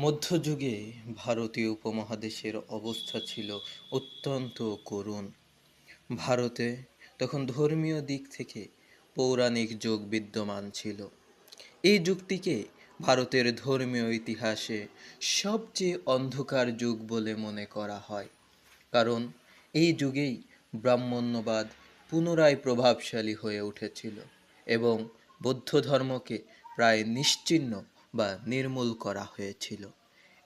মধ্যযুগে ভারতীয় উপমহাদেশের অবস্থা ছিল অত্যন্ত করুণ। ভারতে তখন ধর্মীয় দিক থেকে পৌরাণিক যুগ বিদ্যমান ছিল। এই যুগটিকে ভারতের ধর্মীয় ইতিহাসে সবচেয়ে অন্ধকার যুগ বলে মনে করা হয়। কারণ এই যুগেই ব্রাহ্মণ্যবাদ পুনরায় প্রভাবশালী হয়ে উঠেছিল এবং বৌদ্ধ ধর্মকে প্রায় নিশ্চিহ্ন বা নির্মূল করা হয়েছিল।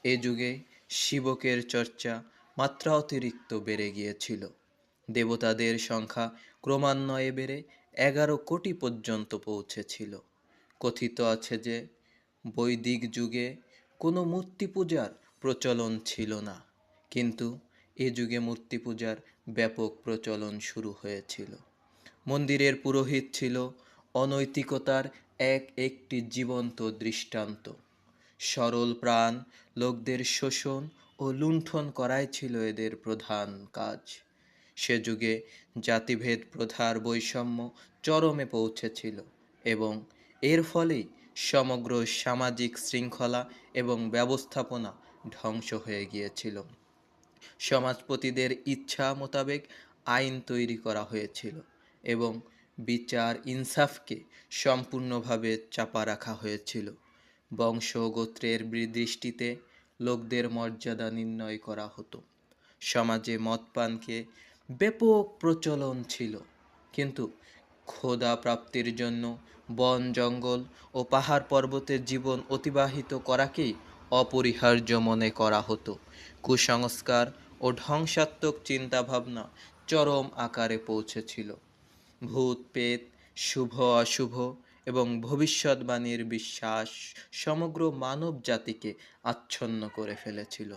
এ যুগে শিবকের চর্চা মাত্রা অতিরিক্ত বেড়ে গিয়েছিল। দেবতাদের সংখ্যা ক্রমান্বয়ে বেড়ে এগারো কোটি পর্যন্ত পৌঁছেছিল। কথিত আছে যে, বৈদিক যুগে কোনো মূর্তি পূজার প্রচলন ছিল না। কিন্তু এ যুগে মূর্তি পূজার ব্যাপক প্রচলন শুরু হয়েছিল। মন্দিরের পুরোহিত ছিল অনৈতিকতার এক একটি জীবন্ত দৃষ্টান্ত। সরল প্রাণ লোকদের শোষণ ও লুণ্ঠন করাই ছিল এদের প্রধান কাজ। সে যুগে জাতিভেদ প্রথার বৈষম্য চরমে পৌঁছেছিল এবং এর ফলেই সমগ্র সামাজিক শৃঙ্খলা এবং ব্যবস্থাপনা ধ্বংস হয়ে গিয়েছিল। সমাজপতিদের ইচ্ছা মোতাবেক আইন তৈরি করা হয়েছিল এবং বিচার ইনসাফকে সম্পূর্ণভাবে চাপা রাখা হয়েছিল। বংশ গোত্রের দৃষ্টিতে লোকদের মর্যাদা নির্ণয় করা হতো। সমাজে মদ পানকে ব্যাপক প্রচলন ছিল। কিন্তু ক্ষুধা প্রাপ্তির জন্য বন, জঙ্গল ও পাহাড় পর্বতের জীবন অতিবাহিত করাকেই অপরিহার্য মনে করা হতো। কুসংস্কার ও ধ্বংসাত্মক চিন্তাভাবনা চরম আকারে পৌঁছেছিল। ভূত পেত শুভ, অশুভ এবং ভবিষ্যৎবাণীর বিশ্বাস সমগ্র মানব জাতিকে আচ্ছন্ন করে ফেলেছিল।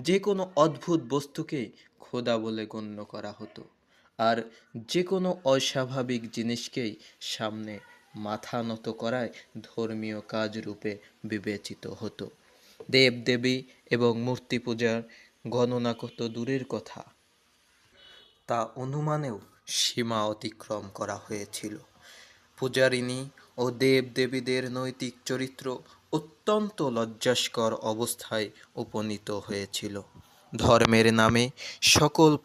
যে কোনো অদ্ভুত বস্তুকেই খোদা বলে গণ্য করা হতো আর যে কোনো অস্বাভাবিক জিনিসকেই সামনে মাথা নত করায় ধর্মীয় কাজ রূপে বিবেচিত হতো। দেবদেবী এবং মূর্তি পূজার গণনা কত দূরের কথা? তা অনুমানেও সীমা অতিক্রম করা হয়েছিল। পূজারিণী ও দেবদেবীদের নৈতিক চরিত্র অত্যন্ত লজ্জাস্কর অবস্থায় উপনীত হয়েছিল। ধর্মের নামে সকল